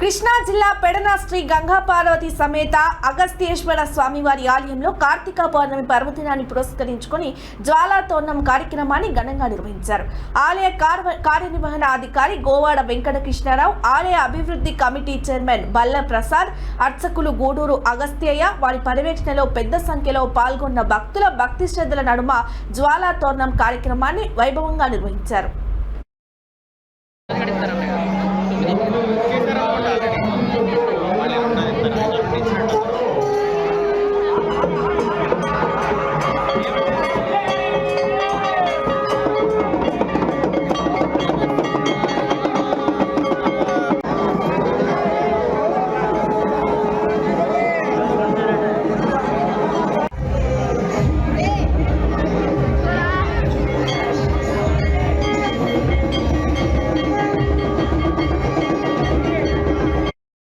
కృష్ణా జిల్లా పెడన శ్రీ గంగా పార్వతి సమేత అగస్త్యేశ్వర స్వామివారి ఆలయంలో కార్తీక పౌర్ణమి పర్వదినాన్ని పురస్కరించుకొని జ్వాలాతోరణం కార్యక్రమాన్ని ఘనంగా నిర్వహించారు. ఆలయ కార్యనిర్వహణ అధికారి గోవాడ వెంకట కృష్ణారావు ఆలయ అభివృద్ధి కమిటీ చైర్మన్ బల్ల ప్రసాద్ అర్చకులు గూడూరు అగస్త్యయ్య వారి పర్యవేక్షణలో పెద్ద సంఖ్యలో పాల్గొన్న భక్తుల భక్తి శ్రద్ధల నడుమ జ్వాలాతోరణం కార్యక్రమాన్ని వైభవంగా నిర్వహించారు. হয়েছে